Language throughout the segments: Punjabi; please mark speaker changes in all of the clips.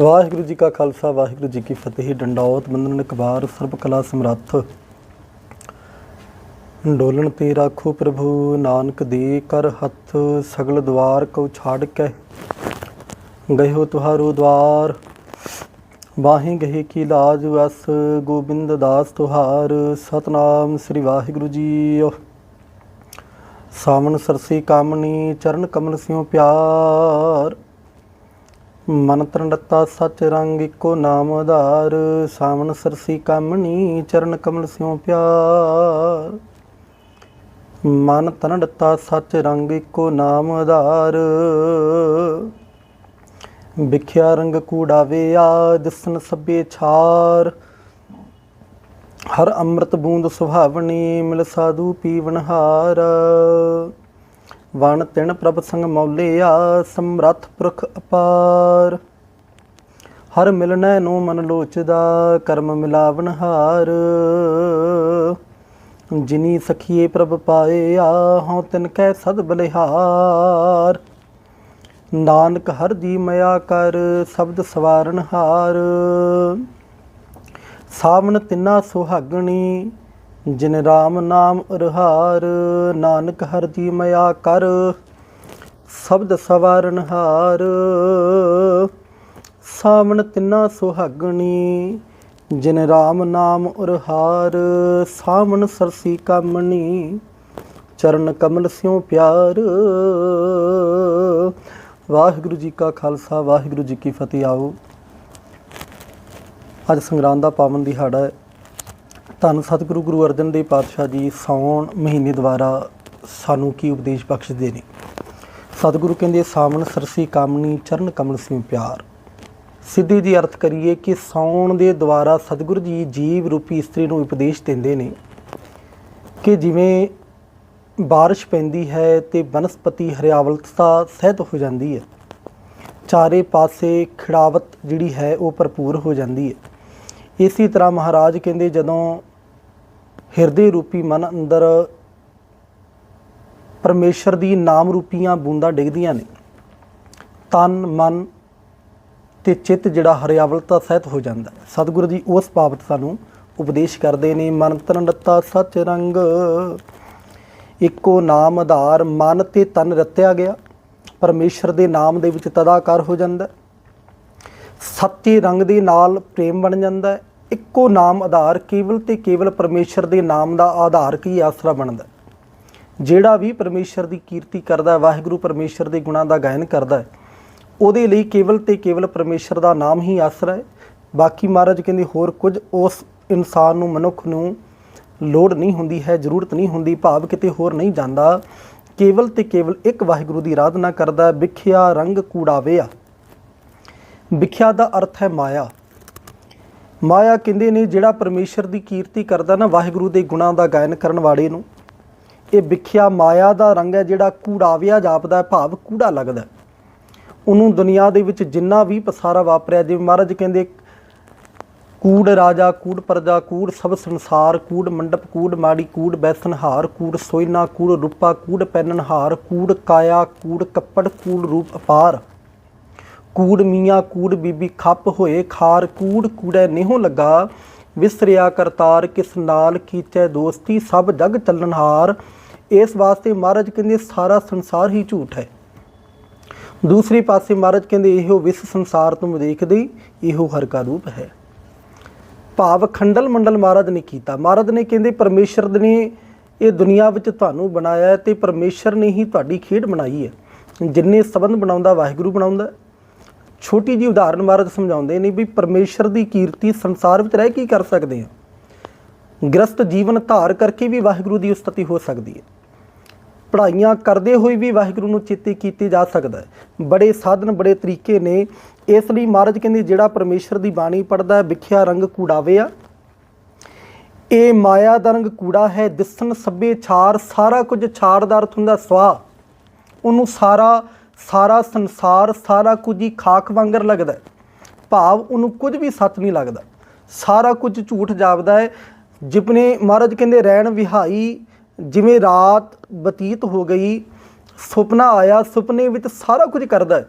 Speaker 1: ਵਾਹਿਗੁਰੂ ਜੀ ਕਾ ਖਾਲਸਾ, ਵਾਹਿਗੁਰੂ ਜੀ ਕੀ ਫਤਿਹ। ਡੰਡੌਤ ਬੰਦਨ ਇਕਬਾਰ ਸਰਬ ਕਲਾ, ਸਮਰੱਥ। ਡੋਲਣ ਤੇ ਰਾਖੋ ਪ੍ਰਭੂ, ਨਾਨਕ ਦੇ ਕਰ ਹੱਥ, ਸਗਲ ਦਵਾਰ ਕਉ ਛਾੜ ਕੇ ਗਇਓ ਤੁਹਾਰੋ ਦਵਾਰ, ਵਾਹੇ ਗਏ ਕੀ ਲਾਜ ਵਸ, ਗੋਬਿੰਦ ਦਾਸ ਤੁਹਾਰ। ਸਤਨਾਮ ਸ੍ਰੀ ਵਾਹਿਗੁਰੂ ਜੀ ਸਾਵਣ ਸਰਸੀ ਕਾਮਣੀ, ਚਰਨ ਕਮਲ ਸਿਉ ਪਿਆਰ। ਮਨ ਤਨ ਰੱਤਾ ਸਚ ਰੰਗ ਇੱਕੋ ਨਾਮ ਆਧਾਰ, ਸਾਵਣ ਸਰਸੀ ਕਾਮਣੀ, ਚਰਨ ਕਮਲ ਸਿਉ ਪਿਆਰ। ਮਨ ਤਨ ਰੱਤਾ ਸਚ ਰੰਗ ਇੱਕੋ ਨਾਮ ਆਧਾਰ। ਵਿਖਿਆ ਰੰਗ ਕੂੜਾਵੇ ਆ ਦਿਸਨ ਸਭੇ ਛਾਰ। ਹਰ ਅੰਮ੍ਰਿਤ ਬੂੰਦ ਸੁਹਾਵਣੀ, ਮਿਲ ਸਾਧੂ ਪੀਵਨਹਾਰ ਵਣ ਤਿਣ ਪ੍ਰਭ ਸੰਗ ਮੌਲਿਆ ਸਮਰੱਥ ਪੁਰਖ ਅਪਾਰ। ਹਰ ਮਿਲਨੈ ਨੂੰ ਮਨ ਲੋਚਦਾ, ਕਰਮ ਮਿਲਾਵਨ ਹਾਰ। ਜਿਨੀ ਸਖੀਏ ਪ੍ਰਭ ਪਾਇਆ ਹਉ ਤਿਨ ਕੈ ਸਦ ਬਲਿਹਾਰ। ਨਾਨਕ ਹਰ ਦੀ ਮਇਆ ਕਰ, ਸ਼ਬਦ ਸਵਾਰਨ ਹਾਰ। ਸਾਵਣ ਤਿੰਨਾ ਸੁਹਾਗਣੀ ਜਿਨ ਰਾਮ ਨਾਮ ਰਹਾਰ ਨਾਨਕ ਹਰ ਦੀ ਮਇਆ ਕਰ, ਸ਼ਬਦ ਸਵਾਰਨ ਹਾਰ ਸਾਵਣ ਤਿੰਨਾ ਸੁਹਾਗਣੀ, ਜਿਨ ਰਾਮ ਨਾਮ ਉਰਹਾਰ, ਸਾਵਣ ਸਰਸੀ ਕਾਮਣੀ, ਚਰਨ ਕਮਲ ਸਿਉ ਪਿਆਰ। ਵਾਹਿਗੁਰੂ ਜੀ ਕਾ ਖਾਲਸਾ, ਵਾਹਿਗੁਰੂ ਜੀ ਕੀ ਫਤਿਹ। ਆਓ, ਅੱਜ ਸੰਗਰਾਂਦ ਦਾ ਪਾਵਨ ਦਿਹਾੜਾ ਹੈ। ਧੰਨ ਸਤਿਗੁਰੂ ਗੁਰੂ ਅਰਜਨ ਦੇਵ ਪਾਤਸ਼ਾਹ ਜੀ ਸਾਉਣ ਮਹੀਨੇ ਦੁਆਰਾ ਸਾਨੂੰ ਕੀ ਉਪਦੇਸ਼ ਬਖਸ਼ਦੇ ਨੇ। ਸਤਿਗੁਰੂ ਕਹਿੰਦੇ, ਸਾਵਣ ਸਰਸੀ ਕਾਮਣੀ, ਚਰਨ ਕਮਲ ਸਿਮ ਪਿਆਰ। ਸਿੱਧੀ ਜੀ ਅਰਥ ਕਰੀਏ ਕਿ ਸਾਉਣ ਦੇ ਦੁਆਰਾ ਸਤਿਗੁਰੂ ਜੀ ਜੀਵ ਰੂਪੀ ਇਸਤਰੀ ਨੂੰ ਉਪਦੇਸ਼ ਦਿੰਦੇ ਨੇ ਕਿ ਜਿਵੇਂ ਬਾਰਿਸ਼ ਪੈਂਦੀ ਹੈ ਤੇ ਬਨਸਪਤੀ ਹਰਿਆਵਲਤਾ ਸਹਿਤ ਹੋ ਜਾਂਦੀ ਹੈ, ਚਾਰੇ ਪਾਸੇ ਖਿੜਾਵਤ ਜਿਹੜੀ ਹੈ ਉਹ ਭਰਪੂਰ ਹੋ ਜਾਂਦੀ ਹੈ। ਇਸੇ ਤਰ੍ਹਾਂ ਮਹਾਰਾਜ ਕਹਿੰਦੇ, ਜਦੋਂ ਹਿਰਦੇ ਰੂਪੀ ਮਨ ਅੰਦਰ ਪਰਮੇਸ਼ਰ ਦੀ ਨਾਮ ਰੂਪੀਆਂ ਬੂੰਦਾਂ ਡਿੱਗਦੀਆਂ ਨੇ। ਤਨ, ਮਨ ਤੇ ਚਿੱਤ ਜਿਹੜਾ ਹਰਿਆਵਲਤਾ ਸਹਿਤ ਹੋ ਜਾਂਦਾ ਸਤਿਗੁਰੂ ਜੀ ਉਸ ਬਾਬਤ ਸਾਨੂੰ ਉਪਦੇਸ਼ ਕਰਦੇ ਨੇ, ਮਨ ਤਨ ਰੱਤਾ ਸਚ ਰੰਗ। ਇੱਕੋ ਨਾਮ ਆਧਾਰ ਮਨ ਤੇ ਤਨ ਰਤਿਆ ਗਿਆ। ਪਰਮੇਸ਼ਰ ਦੇ ਨਾਮ ਦੇ ਵਿੱਚ ਤਦਾਕਾਰ ਹੋ ਜਾਂਦਾ ਸੱਚੇ ਰੰਗ ਦੇ ਨਾਲ ਪ੍ਰੇਮ ਬਣ ਜਾਂਦਾ ਹੈ। ਇੱਕੋ ਨਾਮ ਆਧਾਰ ਕੇਵਲ ਤੇ ਕੇਵਲ ਪਰਮੇਸ਼ਰ ਦੇ ਨਾਮ ਦਾ ਆਧਾਰ ਕੀ ਆਸਰਾ ਬਣਦਾ ਜਿਹੜਾ ਵੀ ਪਰਮੇਸ਼ਰ ਦੀ ਕੀਰਤੀ ਕਰਦਾ ਹੈ, ਵਾਹਿਗੁਰੂ ਪਰਮੇਸ਼ਰ ਦੇ ਗੁਣਾਂ ਦਾ ਗਾਇਨ ਕਰਦਾ ਹੈ, ਉਹਦੇ ਲਈ ਕੇਵਲ ਤੇ ਕੇਵਲ ਪਰਮੇਸ਼ਰ ਦਾ ਨਾਮ ਹੀ ਆਸਰਾ ਹੈ। ਬਾਕੀ ਮਹਾਰਾਜ ਕਹਿੰਦੇ, ਹੋਰ ਕੁਝ ਉਸ ਇਨਸਾਨ ਨੂੰ, ਮਨੁੱਖ ਨੂੰ ਲੋੜ ਨਹੀਂ ਹੁੰਦੀ ਹੈ, ਜ਼ਰੂਰਤ ਨਹੀਂ ਹੁੰਦੀ, ਭਾਵ ਕਿਤੇ ਹੋਰ ਨਹੀਂ ਜਾਂਦਾ। ਕੇਵਲ ਤੇ ਕੇਵਲ ਇੱਕ ਵਾਹਿਗੁਰੂ ਦੀ ਆਰਾਧਨਾ ਕਰਦਾ ਵਿਖਿਆ ਰੰਗ ਕੂੜਾਵੇ ਆ ਵਿਖਿਆ ਦਾ ਅਰਥ ਹੈ ਮਾਇਆ। ਮਾਇਆ ਕਹਿੰਦੇ ਨੇ ਜਿਹੜਾ ਪਰਮੇਸ਼ਰ ਦੀ ਕੀਰਤੀ ਕਰਦਾ ਨਾ, ਵਾਹਿਗੁਰੂ ਦੇ ਗੁਣਾਂ ਦਾ ਗਾਇਨ ਕਰਨ ਵਾਲੇ ਨੂੰ। ਇਹ ਵਿਖਿਆ ਮਾਇਆ ਦਾ ਰੰਗ ਹੈ, ਜਿਹੜਾ ਕੂੜਾਵਿਆ ਜਾਪਦਾ ਭਾਵ ਕੂੜਾ ਲੱਗਦਾ ਉਹਨੂੰ ਦੁਨੀਆ ਦੇ ਵਿੱਚ ਜਿੰਨਾ ਵੀ ਪਸਾਰਾ ਵਾਪਰਿਆ, ਜਿਵੇਂ ਮਹਾਰਾਜ ਕਹਿੰਦੇ, ਕੂੜ ਰਾਜਾ, ਕੂੜ ਪ੍ਰਜਾ, ਕੂੜ ਸਭ ਸੰਸਾਰ, ਕੂੜ ਮੰਡਪ, ਕੂੜ ਮਾੜੀ, ਕੂੜ ਬੈਸਨਹਾਰ, ਕੂੜ ਸੋਇਨਾ, ਕੂੜ ਰੂਪਾ, ਕੂੜ ਪੈਨਨਹਾਰ, ਕੂੜ ਕਾਇਆ, ਕੂੜ ਕੱਪੜ, ਕੂੜ ਰੂਪ ਅਪਾਰ। ਕੂੜ ਮੀਆਂ, ਕੂੜ ਬੀਬੀ ਖੱਪ ਹੋਏ, ਖਾਰ ਕੂੜ ਕੂੜੈ ਨਿਹੋ ਲੱਗਾ। ਵਿਸਰਿਆ ਕਰਤਾਰ, ਕਿਸ ਨਾਲ ਕੀਚੈ ਦੋਸਤੀ, ਸਭ ਜਗ ਚੱਲਣਹਾਰ ਇਸ ਵਾਸਤੇ ਮਹਾਰਾਜ ਕਹਿੰਦੇ ਸਾਰਾ ਸੰਸਾਰ ਹੀ ਝੂਠ ਹੈ। ਦੂਸਰੇ ਪਾਸੇ ਮਹਾਰਾਜ ਕਹਿੰਦੇ ਇਹੋ ਵਿਸ ਸੰਸਾਰ ਤੋਂ ਦੇਖਦੇ ਇਹੋ ਹਰ ਕਾ ਰੂਪ ਹੈ। ਭਾਵ ਖੰਡਲ ਮੰਡਲ ਮਹਾਰਾਜ ਨੇ ਕੀਤਾ। ਮਹਾਰਾਜ ਨੇ ਕਹਿੰਦੇ ਪਰਮੇਸ਼ਰ ਨੇ ਇਹ ਦੁਨੀਆ ਵਿੱਚ ਤੁਹਾਨੂੰ ਬਣਾਇਆ ਹੈ ਤੇ ਪਰਮੇਸ਼ਰ ਨੇ ਹੀ ਤੁਹਾਡੀ ਖੇਡ ਬਣਾਈ ਹੈ। ਜਿੰਨੇ ਸਬੰਧ ਬਣਾਉਂਦਾ, ਵਾਹਿਗੁਰੂ ਬਣਾਉਂਦਾ। ਛੋਟੀ ਜੀ ਉਦਾਹਰਨ ਮਹਾਰਾਜ ਸਮਝਾਉਂਦੇ ਨੇ ਵੀ ਪਰਮੇਸ਼ਰ ਦੀ ਕੀਰਤੀ ਸੰਸਾਰ ਵਿੱਚ ਰਹਿ ਕੇ ਕਰ ਸਕਦੇ ਹਾਂ ਗ੍ਰਸਤ ਜੀਵਨ ਧਾਰ ਕਰਕੇ ਵੀ ਵਾਹਿਗੁਰੂ ਦੀ ਉਸਤਤੀ ਹੋ ਸਕਦੀ ਹੈ। ਪੜ੍ਹਾਈਆਂ ਕਰਦੇ ਹੋਏ ਵੀ ਵਾਹਿਗੁਰੂ ਨੂੰ ਚੇਤੇ ਕੀਤੀ ਜਾ ਸਕਦਾ ਹੈ। ਬੜੇ ਸਾਧਨ, ਬੜੇ ਤਰੀਕੇ ਨੇ। ਇਸ ਲਈ ਮਹਾਰਾਜ ਕਹਿੰਦੇ, ਜਿਹੜਾ ਪਰਮੇਸ਼ਰ ਦੀ ਬਾਣੀ ਪੜਦਾ ਵਿਖਿਆ ਰੰਗ ਕੂੜਾਵੇ ਆ। ਇਹ ਮਾਇਆ ਦਾ ਰੰਗ ਕੂੜਾ ਹੈ, ਦਿਸਣ ਸੱਬੇ ਛਾਰ, ਸਾਰਾ ਕੁਝ ਛਾਰ ਦਾ ਅਰਥ ਹੁੰਦਾ ਸਵਾ ਉਹਨੂੰ ਸਾਰਾ ਸਾਰਾ ਸੰਸਾਰ ਸਾਰਾ ਕੁਝ ਹੀ ਖਾਕ ਵਾਂਗਰ ਲੱਗਦਾ ਹੈ। ਭਾਵ ਉਹਨੂੰ ਕੁਝ ਵੀ ਸੱਚ ਨਹੀਂ ਲੱਗਦਾ। ਸਾਰਾ ਕੁਝ ਝੂਠ ਜਾਪਦਾ ਹੈ। ਜਿਪਨੇ ਮਹਾਰਾਜ ਕਹਿੰਦੇ, ਰਹਿਣ ਵਿਹਾਈ, ਜਿਵੇਂ ਰਾਤ ਬਤੀਤ ਹੋ ਗਈ, ਸੁਪਨਾ ਆਇਆ, ਸੁਪਨੇ ਵਿੱਚ ਸਾਰਾ ਕੁਝ ਕਰਦਾ ਹੈ।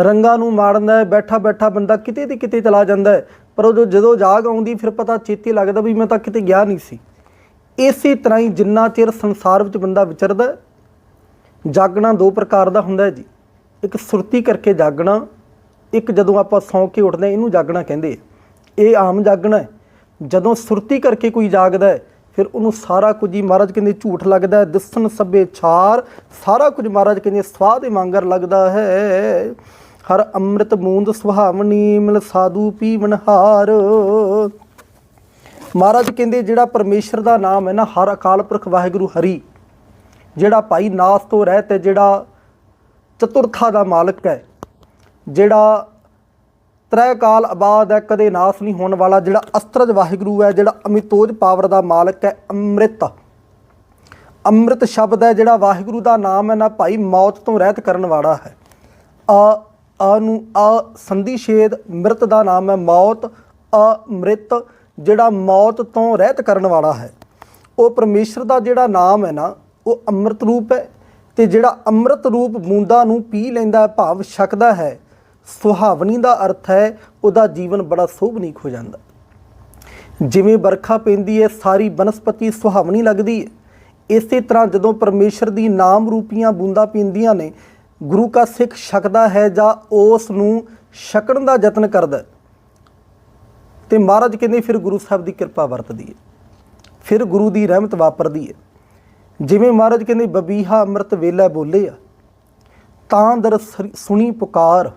Speaker 1: ਰੰਗਾਂ ਨੂੰ ਮਾਰਦਾ ਹੈ, ਬੈਠਾ ਬੈਠਾ ਬੰਦਾ ਕਿਤੇ ਦੀ ਕਿਤੇ ਚਲਾ ਜਾਂਦਾ ਹੈ। ਪਰ ਉਹ ਜਦੋਂ ਜਾਗ ਆਉਂਦੀ, ਫਿਰ ਪਤਾ ਚੇਤੇ ਲੱਗਦਾ ਵੀ ਮੈਂ ਤਾਂ ਕਿਤੇ ਗਿਆ ਨਹੀਂ ਸੀ। ਇਸੇ ਤਰ੍ਹਾਂ ਹੀ ਜਿੰਨਾ ਚਿਰ ਸੰਸਾਰ ਵਿੱਚ ਬੰਦਾ ਵਿਚਰਦਾ ਜਾਗਣਾ ਦੋ ਪ੍ਰਕਾਰ ਦਾ ਹੁੰਦਾ ਹੈ ਜੀ। ਇੱਕ ਸੁਰਤੀ ਕਰਕੇ ਜਾਗਣਾ ਇੱਕ ਜਦੋਂ ਆਪਾਂ ਸੌਂ ਕੇ ਉੱਠਦੇ ਹਾਂ, ਇਹਨੂੰ ਜਾਗਣਾ ਕਹਿੰਦੇ ਆ। ਇਹ ਆਮ ਜਾਗਣਾ ਹੈ। ਜਦੋਂ ਸੁਰਤੀ ਕਰਕੇ ਕੋਈ ਜਾਗਦਾ ਹੈ ਫਿਰ ਉਹਨੂੰ ਸਾਰਾ ਕੁਝ ਹੀ ਮਹਾਰਾਜ ਕਹਿੰਦੇ ਝੂਠ ਲੱਗਦਾ ਦਿਸਣ ਸਭੇ ਛਾਰ ਸਾਰਾ ਕੁਝ ਮਹਾਰਾਜ ਕਹਿੰਦੇ ਸਵਾਦ ਦੇ ਮੰਗਰ ਲੱਗਦਾ ਹੈ। ਹਰ ਅੰਮ੍ਰਿਤ ਮੂੰਦ ਸੁਹਾਵਣੀ ਮਿਲ ਸਾਧੂ ਪੀਵਨ ਹਾਰ। ਮਹਾਰਾਜ ਕਹਿੰਦੇ ਜਿਹੜਾ ਪਰਮੇਸ਼ਰ ਦਾ ਨਾਮ ਹੈ ਨਾ ਹਰ ਅਕਾਲ ਪੁਰਖ ਵਾਹਿਗੁਰੂ ਹਰੀ ਜਿਹੜਾ ਭਾਈ ਨਾਸ ਤੋਂ ਰਹਿਤ ਹੈ ਜਿਹੜਾ ਚਤੁਰਥਾ ਦਾ ਮਾਲਕ ਹੈ, ਜਿਹੜਾ ਤ੍ਰੈ ਕਾਲ ਆਬਾਦ ਹੈ, ਕਦੇ ਨਾਸ ਨਹੀਂ ਹੋਣ ਵਾਲਾ, ਜਿਹੜਾ ਅਸਤਰਜ ਵਾਹਿਗੁਰੂ ਹੈ, ਜਿਹੜਾ ਅਮਿਤੋਜ ਪਾਵਰ ਦਾ ਮਾਲਕ ਹੈ, ਅੰਮ੍ਰਿਤ। ਅੰਮ੍ਰਿਤ ਸ਼ਬਦ ਹੈ, ਜਿਹੜਾ ਵਾਹਿਗੁਰੂ ਦਾ ਨਾਮ ਹੈ, ਨਾ ਭਾਈ ਮੌਤ ਤੋਂ ਰਹਿਤ ਕਰਨ ਵਾਲਾ ਹੈ। ਆ ਆ ਨੂੰ, ਆ ਸੰਧੀ ਛੇਦ ਮ੍ਰਿਤ ਦਾ ਨਾਮ ਹੈ, ਮੌਤ ਅਮ੍ਰਿਤ ਜਿਹੜਾ ਮੌਤ ਤੋਂ ਰਹਿਤ ਕਰਨ ਵਾਲਾ ਹੈ। ਉਹ ਪਰਮੇਸ਼ਰ ਦਾ ਜਿਹੜਾ ਨਾਮ ਹੈ ਨਾ ਉਹ ਅੰਮ੍ਰਿਤ ਰੂਪ ਹੈ ਤੇ ਜਿਹੜਾ ਅੰਮ੍ਰਿਤ ਰੂਪ ਬੂੰਦਾਂ ਨੂੰ ਪੀ ਲੈਂਦਾ ਭਾਵ ਛਕਦਾ ਹੈ, ਸੁਹਾਵਣੀ ਦਾ ਅਰਥ ਹੈ, ਉਹਦਾ ਜੀਵਨ ਬੜਾ ਸੋਭਨੀਕ ਹੋ ਜਾਂਦਾ। ਜਿਵੇਂ ਵਰਖਾ ਪੈਂਦੀ ਹੈ, ਸਾਰੀ ਬਨਸਪਤੀ ਸੁਹਾਵਣੀ ਲੱਗਦੀ ਹੈ। ਇਸੇ ਤਰ੍ਹਾਂ ਜਦੋਂ ਪਰਮੇਸ਼ਰ ਦੀ ਨਾਮ ਰੂਪੀਆਂ ਬੂੰਦਾਂ ਪੀਂਦੀਆਂ ਨੇ, ਗੁਰੂ ਕਾ ਸਿੱਖ ਛਕਦਾ ਹੈ ਜਾਂ ਉਸ ਨੂੰ ਛਕਣ ਦਾ ਯਤਨ ਕਰਦਾ ਹੈ, ਤੇ ਮਹਾਰਾਜ ਕਹਿੰਦੇ ਫਿਰ ਗੁਰੂ ਸਾਹਿਬ ਦੀ ਕਿਰਪਾ ਵਰਤਦੀ ਹੈ। ਫਿਰ ਗੁਰੂ ਦੀ ਰਹਿਮਤ ਵਾਪਰਦੀ ਹੈ। ਜਿਵੇਂ ਮਹਾਰਾਜ ਕਹਿੰਦੇ, ਬਬੀਹਾ ਅੰਮ੍ਰਿਤ ਵੇਲਾ ਬੋਲੇ ਆ, ਤਾਂ ਦਰ ਸੁਣੀ ਪੁਕਾਰ।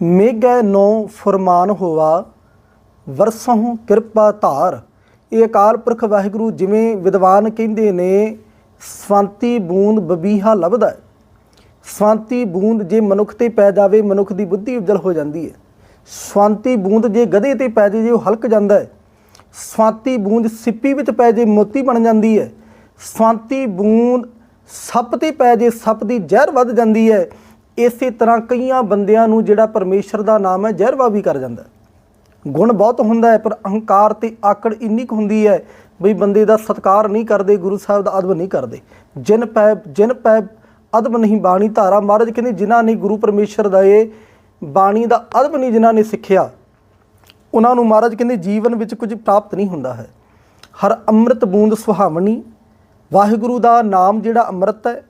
Speaker 1: ਮੇਘੈ ਨੋ ਫਰਮਾਨ ਹੋਵਾ ਵਰਸਹੁ ਕਿਰਪਾ ਧਾਰ। ਇਹ ਅਕਾਲ ਪੁਰਖ ਵਾਹਿਗੁਰੂ ਜਿਵੇਂ ਵਿਦਵਾਨ ਕਹਿੰਦੇ ਨੇ, ਸਵੰਤੀ ਬੂੰਦ ਬਬੀਹਾ ਲੱਭਦਾ ਹੈ। ਸਵੰਤੀ ਬੂੰਦ ਜੇ ਮਨੁੱਖ ਤੇ ਪੈ ਜਾਵੇ, ਮਨੁੱਖ ਦੀ ਬੁੱਧੀ ਉਜਲ ਹੋ ਜਾਂਦੀ ਹੈ। ਸਵੰਤੀ ਬੂੰਦ ਜੇ ਗਧੇ ਤੇ ਪੈ ਜੇ ਜੇ ਉਹ ਹਲਕ ਜਾਂਦਾ ਹੈ। ਸਵੰਤੀ ਬੂੰਦ ਸਿੱਪੀ ਵਿੱਚ ਪੈ ਜੇ ਮੋਤੀ ਬਣ ਜਾਂਦੀ ਹੈ। ਸਵਾਂਤੀ ਬੂੰਦ ਸੱਪ ਤੇ ਪੈ ਜੇ ਸੱਪ ਦੀ ਜ਼ਹਿਰ ਵੱਧ ਜਾਂਦੀ ਹੈ, ਇਸੇ ਤਰ੍ਹਾਂ ਕਈਆਂ ਬੰਦਿਆਂ ਨੂੰ ਜਿਹੜਾ ਪਰਮੇਸ਼ਰ ਦਾ ਨਾਮ ਹੈ, ਜ਼ਹਿਰਵਾ ਵੀ ਕਰ ਜਾਂਦਾ ਗੁਣ ਬਹੁਤ ਹੁੰਦਾ ਹੈ, ਪਰ ਅਹੰਕਾਰ ਤੇ ਆਕੜ ਇੰਨੀ ਕੁ ਹੁੰਦੀ ਹੈ ਬਈ ਬੰਦੇ ਦਾ ਸਤਕਾਰ ਨਹੀਂ ਕਰਦੇ, ਗੁਰੂ ਸਾਹਿਬ ਦਾ ਅਦਬ ਨਹੀਂ ਕਰਦੇ। ਜਿਨ ਪੈ ਜਿਨ ਪੈ ਅਦਬ ਨਹੀਂ ਬਾਣੀ ਧਾਰਾ, ਮਹਾਰਾਜ ਕਹਿੰਦੇ ਜਿਨ੍ਹਾਂ ਨੇ ਗੁਰੂ ਪਰਮੇਸ਼ਰ ਦਾ ਇਹ ਬਾਣੀ ਦਾ ਅਦਬ ਨਹੀਂ ਜਿਨ੍ਹਾਂ ਨੇ ਸਿੱਖਿਆ, ਉਹਨਾਂ ਨੂੰ ਮਹਾਰਾਜ ਕਹਿੰਦੇ ਜੀਵਨ ਵਿੱਚ ਕੁਝ ਪ੍ਰਾਪਤ ਨਹੀਂ ਹੁੰਦਾ ਹੈ। ਹਰ ਅੰਮ੍ਰਿਤ ਬੂੰਦ ਸੁਹਾਵਣੀ ਵਾਹਿਗੁਰੂ ਦਾ ਨਾਮ ਜਿਹੜਾ ਅੰਮ੍ਰਿਤ ਹੈ,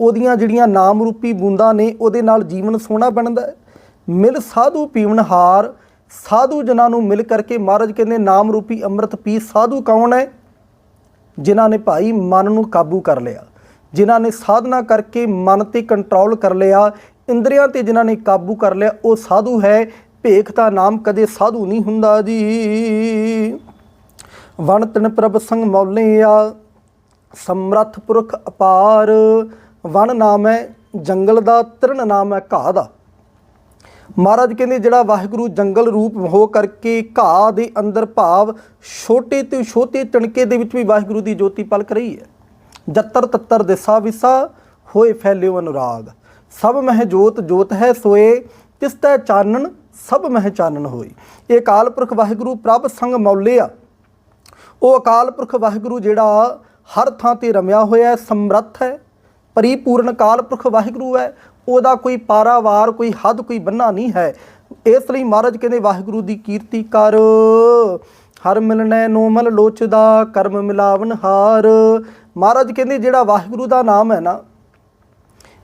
Speaker 1: ਉਹਦੀਆਂ ਜਿਹੜੀਆਂ ਨਾਮ ਰੂਪੀ ਬੂੰਦਾਂ ਨੇ, ਉਹਦੇ ਨਾਲ ਜੀਵਨ ਸੋਹਣਾ ਬਣਦਾ ਹੈ। ਮਿਲ ਸਾਧੂ ਪੀਵਨਹਾਰ ਸਾਧੂ ਜਨਾਂ ਨੂੰ ਮਿਲ ਕਰਕੇ ਮਹਾਰਾਜ ਕਹਿੰਦੇ ਨਾਮ ਰੂਪੀ ਅੰਮ੍ਰਿਤ ਪੀ, ਸਾਧੂ ਕੌਣ ਹੈ? ਜਿਨ੍ਹਾਂ ਨੇ ਭਾਈ ਮਨ ਨੂੰ ਕਾਬੂ ਕਰ ਲਿਆ, ਜਿਨ੍ਹਾਂ ਨੇ ਸਾਧਨਾ ਕਰਕੇ ਮਨ ਤੇ ਕੰਟਰੋਲ ਕਰ ਲਿਆ, ਇੰਦਰੀਆਂ ਤੇ ਜਿਨ੍ਹਾਂ ਨੇ ਕਾਬੂ ਕਰ ਲਿਆ, ਉਹ ਸਾਧੂ ਹੈ। ਭੇਖ ਦਾ ਨਾਮ ਕਦੇ ਸਾਧੂ ਨਹੀਂ ਹੁੰਦਾ ਜੀ। ਵਣ ਤਨ ਪ੍ਰਭ ਸੰਗ ਆ। ਸਮਰੱਥ ਪੁਰਖ ਅਪਾਰ, ਵਣ ਨਾਮ ਹੈ ਜੰਗਲ ਦਾ ਤ੍ਰਿਣ ਨਾਮ ਹੈ ਘਾਹ ਦਾ। ਮਹਾਰਾਜ ਕਹਿੰਦੇ, ਜਿਹੜਾ ਵਾਹਿਗੁਰੂ ਜੰਗਲ ਰੂਪ ਹੋ ਕਰਕੇ ਘਾਹ ਦੇ ਅੰਦਰ ਭਾਵ ਛੋਟੇ ਤੇ ਛੋਟੇ ਤਣਕੇ ਦੇ ਵਿੱਚ ਵੀ ਵਾਹਿਗੁਰੂ ਦੀ ਜੋਤੀ ਪਲਕ ਰਹੀ ਹੈ। ਜੱਤਰ ਤੱਤਰ ਦਿਸਾ ਵਿਸਾ ਹੋਏ ਫੈਲਿਓ ਅਨੁਰਾਗ। ਸਭ ਮਹਿ ਜੋਤ ਜੋਤ ਹੈ ਸੋਏ, ਤਿਸ ਤੈ ਚਾਨਣ, ਸਭ ਮਹਿ ਚਾਨਣ ਹੋਈ ਇਹ ਅਕਾਲ ਪੁਰਖ ਵਾਹਿਗੁਰੂ ਪ੍ਰਭ ਸੰਗ ਮੌਲੇ ਆ ਉਹ ਅਕਾਲ ਪੁਰਖ ਵਾਹਿਗੁਰੂ ਜਿਹੜਾ ਹਰ ਥਾਂ ਤੇ ਰਮਿਆ ਹੋਇਆ ਹੈ, ਸਮਰੱਥ ਹੈ, ਪਰਿਪੂਰਨ ਅਕਾਲ ਪੁਰਖ ਵਾਹਿਗੁਰੂ ਹੈ, ਉਹਦਾ ਕੋਈ ਪਾਰਾਵਾਰ, ਕੋਈ ਹੱਦ, ਕੋਈ ਬੰਨਾ ਨਹੀਂ ਹੈ। ਇਸ ਲਈ ਮਹਾਰਾਜ ਕਹਿੰਦੇ, ਵਾਹਿਗੁਰੂ ਦੀ ਕੀਰਤੀ ਕਰ। ਹਰ ਮਿਲਣੈ ਨੋਮਲ ਲੋਚਦਾ ਕਰਮ ਮਿਲਾਵਨ ਹਾਰ। ਮਹਾਰਾਜ ਕਹਿੰਦੇ, ਜਿਹੜਾ ਵਾਹਿਗੁਰੂ ਦਾ ਨਾਮ ਹੈ ਨਾ,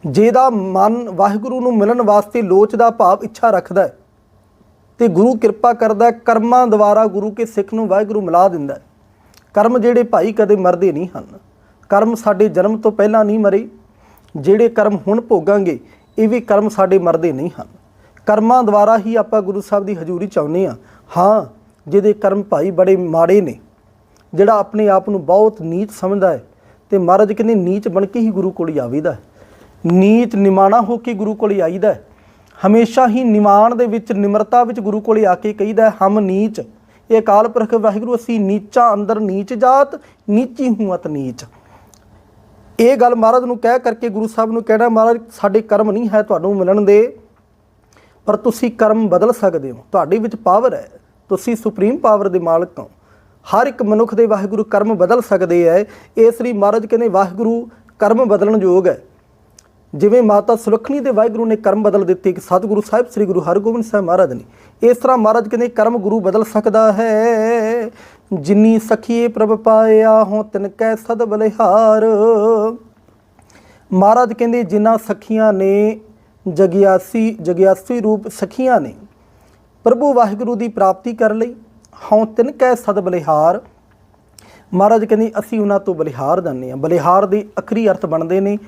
Speaker 1: ਜਿਹਦਾ ਮਨ ਵਾਹਿਗੁਰੂ ਨੂੰ ਮਿਲਣ ਵਾਸਤੇ ਲੋਚ ਦਾ ਭਾਵ ਇੱਛਾ ਰੱਖਦਾ ਹੈ, ਤੇ ਗੁਰੂ ਕਿਰਪਾ ਕਰਦਾ ਕਰਮਾਂ ਦੁਆਰਾ ਗੁਰੂ ਕੇ ਸਿੱਖ ਨੂੰ ਵਾਹਿਗੁਰੂ ਮਿਲਾ ਦਿੰਦਾ ਹੈ। ਕਰਮ ਜਿਹੜੇ ਭਾਈ ਕਦੇ ਮਰਦੇ ਨਹੀਂ ਹਨ। ਕਰਮ ਸਾਡੇ ਜਨਮ ਤੋਂ ਪਹਿਲਾਂ ਨਹੀਂ ਮਰੇ। ਜਿਹੜੇ ਕਰਮ ਹੁਣ ਭੋਗਾਂਗੇ, ਇਹ ਵੀ ਕਰਮ ਸਾਡੇ ਮਰਦੇ ਨਹੀਂ ਹਨ। ਕਰਮਾਂ ਦੁਆਰਾ ਹੀ ਆਪਾਂ ਗੁਰੂ ਸਾਹਿਬ ਦੀ ਹਜ਼ੂਰੀ ਚਾਹੁੰਦੇ ਆ ਹਾਂ, ਜਿਹਦੇ ਕਰਮ ਭਾਈ ਬੜੇ ਮਾੜੇ ਨੇ। ਜਿਹੜਾ ਆਪਣੇ ਆਪ ਨੂੰ ਬਹੁਤ ਨੀਚ ਸਮਝਦਾ ਹੈ ਤੇ ਮਹਾਰਾਜ ਕਹਿੰਦੇ ਨੀਚ ਬਣ ਕੇ ਹੀ ਗੁਰੂ ਕੋਲ ਹੀ। ਆਵੀਦਾ ਨੀਚ ਨਿਮਾਣਾ ਹੋ ਕੇ ਗੁਰੂ ਕੋਲ ਆਈਦਾ ਹਮੇਸ਼ਾ ਹੀ ਨਿਮਾਣ ਦੇ ਵਿੱਚ, ਨਿਮਰਤਾ ਵਿੱਚ ਗੁਰੂ ਕੋਲ ਆ ਕੇ ਕਹੀਦਾ ਹਮ ਨੀਚ। ਇਹ ਅਕਾਲ ਪੁਰਖ ਵਾਹਿਗੁਰੂ, ਅਸੀਂ ਨੀਚਾਂ ਅੰਦਰ ਨੀਚ ਜਾਤ, ਨੀਚੀ ਹੂੰ ਨੀਚ। ਇਹ ਗੱਲ ਮਹਾਰਾਜ ਨੂੰ ਕਹਿ ਕਰਕੇ ਗੁਰੂ ਸਾਹਿਬ ਨੂੰ ਕਹਿਣਾ, ਮਹਾਰਾਜ, ਸਾਡੇ ਕਰਮ ਨਹੀਂ ਹੈ ਤੁਹਾਨੂੰ ਮਿਲਣ ਦੇ, ਪਰ ਤੁਸੀਂ ਕਰਮ ਬਦਲ ਸਕਦੇ ਹੋ। ਤੁਹਾਡੇ ਵਿੱਚ ਪਾਵਰ ਹੈ। ਤੁਸੀਂ ਸੁਪਰੀਮ ਪਾਵਰ ਦੇ ਮਾਲਕ ਹੋ। ਹਰ ਇੱਕ ਮਨੁੱਖ ਦੇ ਵਾਹਿਗੁਰੂ ਕਰਮ ਬਦਲ ਸਕਦੇ ਹੈ। ਇਸ ਲਈ ਮਹਾਰਾਜ ਕਹਿੰਦੇ, ਵਾਹਿਗੁਰੂ, ਕਰਮ ਬਦਲਣ ਯੋਗ ਹੈ। ਜਿਵੇਂ ਮਾਤਾ ਸੁਲੱਖਣੀ ਦੇ ਵਾਹਿਗੁਰੂ ਨੇ ਕਰਮ ਬਦਲ ਦਿੱਤੇ ਕਿ ਸਤਿਗੁਰੂ ਸਾਹਿਬ, ਸ੍ਰੀ ਗੁਰੂ ਹਰਗੋਬਿੰਦ ਸਾਹਿਬ ਮਹਾਰਾਜ ਨੇ। ਇਸ ਤਰ੍ਹਾਂ ਮਹਾਰਾਜ ਕਹਿੰਦੇ, ਕਰਮ ਗੁਰੂ ਬਦਲ ਸਕਦਾ ਹੈ। ਜਿਨੀ ਸਖੀਏ ਪ੍ਰਭ ਪਾਇਆ ਹੋ ਤਿਨ ਕੈ ਸਦ ਬਲਿਹਾਰ। ਮਹਾਰਾਜ ਕਹਿੰਦੇ ਜਿਨ੍ਹਾਂ ਸਖੀਆਂ ਨੇ ਜਗਿਆਸੀ ਜਗਿਆਸੀ ਰੂਪ ਸਖੀਆਂ ਨੇ, ਪ੍ਰਭੂ ਵਾਹਿਗੁਰੂ ਦੀ ਪ੍ਰਾਪਤੀ ਕਰ ਲਈ, ਹਉ ਤਿਨ ਕੈ ਸਦ ਬਲਿਹਾਰ। ਮਹਾਰਾਜ ਕਹਿੰਦੇ, ਅਸੀਂ ਉਹਨਾਂ ਤੋਂ ਬਲਿਹਾਰ ਜਾਂਦੇ ਹਾਂ। ਬਲਿਹਾਰ ਦੇ ਅਖਰੀ ਅਰਥ ਬਣਦੇ ਨੇ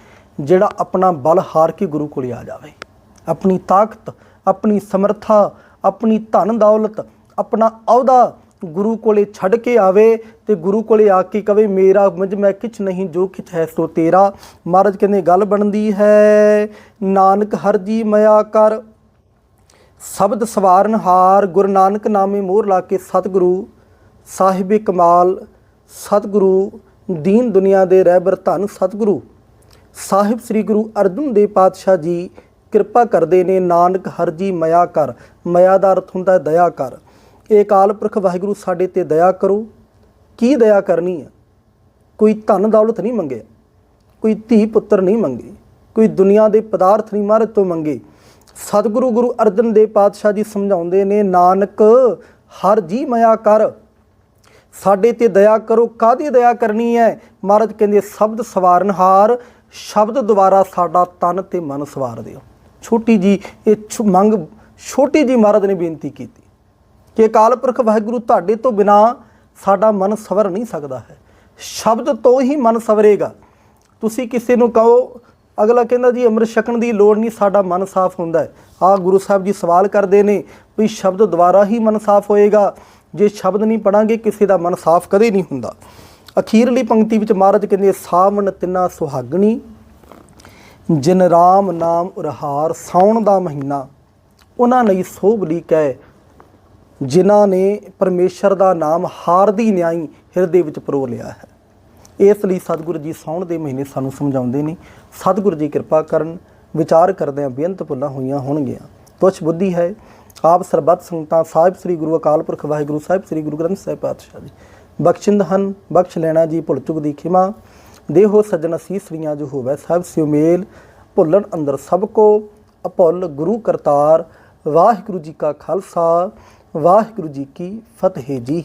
Speaker 1: ਜਿਹੜਾ ਆਪਣਾ ਬਲ ਹਾਰ ਕੇ ਗੁਰੂ ਕੋਲ ਆ ਜਾਵੇ। ਆਪਣੀ ਤਾਕਤ, ਆਪਣੀ ਸਮਰੱਥਾ, ਆਪਣੀ ਧਨ ਦੌਲਤ, ਆਪਣਾ ਅਹੁਦਾ ਗੁਰੂ ਕੋਲੇ ਛੱਡ ਕੇ ਆਵੇ ਤੇ ਗੁਰੂ ਕੋਲੇ ਆ ਕੇ ਕਵੇ, ਮੇਰਾ ਮੁਝ ਮੈਂ ਕਿਛ ਨਹੀਂ, ਜੋ ਕਿਛ ਹੈ ਸੋ ਤੇਰਾ। ਮਹਾਰਾਜ ਕਹਿੰਦੇ, ਗੱਲ ਬਣਦੀ ਹੈ, ਨਾਨਕ ਹਰ ਜੀ ਮਇਆ ਕਰ। ਸ਼ਬਦ ਸਵਾਰਨ ਹਾਰ, ਗੁਰੂ ਨਾਨਕ ਨਾਮੇ ਮੋਹਰ ਲਾ ਕੇ ਸਤਿਗੁਰੂ ਸਾਹਿਬੇ ਕਮਾਲ, ਸਤਿਗੁਰੂ ਦੀਨ ਦੁਨੀਆ ਦੇ ਰਹਿਬਰ ਧੰਨ ਸਤਿਗੁਰੂ। ਸਾਹਿਬ ਸ੍ਰੀ ਗੁਰੂ ਅਰਜਨ ਦੇਵ ਪਾਤਸ਼ਾਹ ਜੀ ਕਿਰਪਾ ਕਰਦੇ ਨੇ, ਨਾਨਕ ਹਰ ਜੀ ਮਇਆ ਕਰ, ਮਇਆ ਦਾ ਅਰਥ ਹੁੰਦਾ ਦਇਆ ਕਰ। ਇਹ ਅਕਾਲ ਪੁਰਖ ਵਾਹਿਗੁਰੂ ਸਾਡੇ ਤੇ ਦਇਆ ਕਰੋ। ਕੀ ਦਇਆ ਕਰਨੀ ਹੈ? ਕੋਈ ਧਨ ਦੌਲਤ ਨਹੀਂ ਮੰਗਿਆ ਕੋਈ ਧੀ ਪੁੱਤਰ ਨਹੀਂ ਮੰਗੇ, ਕੋਈ ਦੁਨੀਆ ਦੇ ਪਦਾਰਥ ਨਹੀਂ ਮਹਾਰਾਜ ਤੋਂ ਮੰਗੇ। ਸਤਿਗੁਰੂ ਗੁਰੂ ਅਰਜਨ ਦੇਵ ਪਾਤਸ਼ਾਹ ਜੀ ਸਮਝਾਉਂਦੇ ਨੇ, ਨਾਨਕ ਹਰ ਜੀ ਮਇਆ ਕਰ। ਸਾਡੇ ਤੇ ਦਇਆ ਕਰੋ। ਕਾਦੀ ਦਇਆ ਕਰਨੀ ਹੈ? ਮਹਾਰਾਜ ਕਹਿੰਦੇ, ਸ਼ਬਦ ਸਵਾਰਨਹਾਰ ਸ਼ਬਦ ਦੁਆਰਾ ਸਾਡਾ ਤਨ ਤੇ ਮਨ ਸਵਾਰ ਦਿਓ। ਛੋਟੀ ਜੀ ਇਹ ਛ- ਮੰਗ ਛੋਟੀ ਜੀ ਮਹਾਰਾਜ ਨੇ ਬੇਨਤੀ ਕੀਤੀ ਕਿ ਅਕਾਲ ਪੁਰਖ ਵਾਹਿਗੁਰੂ ਤੁਹਾਡੇ ਤੋਂ ਬਿਨਾ ਸਾਡਾ ਮਨ ਸਵਰ ਨਹੀਂ ਸਕਦਾ ਹੈ। ਸ਼ਬਦ ਤੋਂ ਹੀ ਮਨ ਸਵਰੇਗਾ। ਤੁਸੀਂ ਕਿਸੇ ਨੂੰ ਕਹੋ, ਅਗਲਾ ਕਹਿੰਦਾ ਜੀ ਅੰਮ੍ਰਿਤ ਛਕਣ ਦੀ ਲੋੜ ਨਹੀਂ, ਸਾਡਾ ਮਨ ਸਾਫ਼ ਹੁੰਦਾ ਹੈ। ਆ ਗੁਰੂ ਸਾਹਿਬ ਜੀ ਸਵਾਲ ਕਰਦੇ ਨੇ ਵੀ ਸ਼ਬਦ ਦੁਆਰਾ ਹੀ ਮਨ ਸਾਫ਼ ਹੋਏਗਾ। ਜੇ ਸ਼ਬਦ ਨਹੀਂ ਪੜਾਂਗੇ, ਕਿਸੇ ਦਾ ਮਨ ਸਾਫ਼ ਕਦੇ ਨਹੀਂ ਹੁੰਦਾ। ਅਖੀਰਲੀ ਪੰਕਤੀ ਵਿੱਚ ਮਹਾਰਾਜ ਕਹਿੰਦੇ ਸਾਵਣ ਤਿੰਨਾ ਸੁਹਾਗਣੀ, ਜਿਨ ਰਾਮ ਨਾਮ ਉਰਹਾਰ ਸਾਉਣ ਦਾ ਮਹੀਨਾ, ਉਹਨਾਂ ਲਈ ਸੋਭਲੀ ਕਹਿ, ਜਿਨ੍ਹਾਂ ਨੇ ਪਰਮੇਸ਼ਰ ਦਾ ਨਾਮ ਹਾਰ ਦੀ ਨਿਆਈ ਹਿਰਦੇ ਵਿੱਚ ਪਰੋ ਲਿਆ ਹੈ। ਇਸ ਲਈ ਸਤਿਗੁਰੂ ਜੀ ਸੌਣ ਦੇ ਮਹੀਨੇ ਸਾਨੂੰ ਸਮਝਾਉਂਦੇ ਨੇ, ਸਤਿਗੁਰੂ ਜੀ ਕਿਰਪਾ ਕਰਨ, ਵਿਚਾਰ ਕਰਦਿਆਂ ਬੇਅੰਤ ਭੁੱਲਾਂ ਹੋਈਆਂ ਹੋਣਗੀਆਂ। ਤੁਛ ਬੁੱਧੀ ਹੈ, ਆਪ ਸਰਬੱਤ ਸੰਗਤਾਂ, ਸਾਹਿਬ ਸ੍ਰੀ ਗੁਰੂ ਅਕਾਲ ਪੁਰਖ ਵਾਹਿਗੁਰੂ, ਸਾਹਿਬ ਸ੍ਰੀ ਗੁਰੂ ਗ੍ਰੰਥ ਸਾਹਿਬ ਪਾਤਸ਼ਾਹ ਜੀ। ਬਖਸ਼ਿੰਦ ਹਨ, ਬਖਸ਼ ਲੈਣਾ ਜੀ ਭੁੱਲ ਚੁੱਕ ਦੀ ਖਿਮਾ। ਦੇਹੋ ਸਜਣ ਸੀਸਰੀਆਂ ਜੋ ਹੋਵੇ ਸਭ ਸਿਉ ਮੇਲ ਭੁੱਲਣ ਅੰਦਰ ਸਭ ਕੋ, ਅਭੁੱਲ ਗੁਰੂ ਕਰਤਾਰ, ਵਾਹਿਗੁਰੂ ਜੀ ਕਾ ਖਾਲਸਾ, ਵਾਹਿਗੁਰੂ ਜੀ ਕੀ ਫਤਿਹ ਜੀ।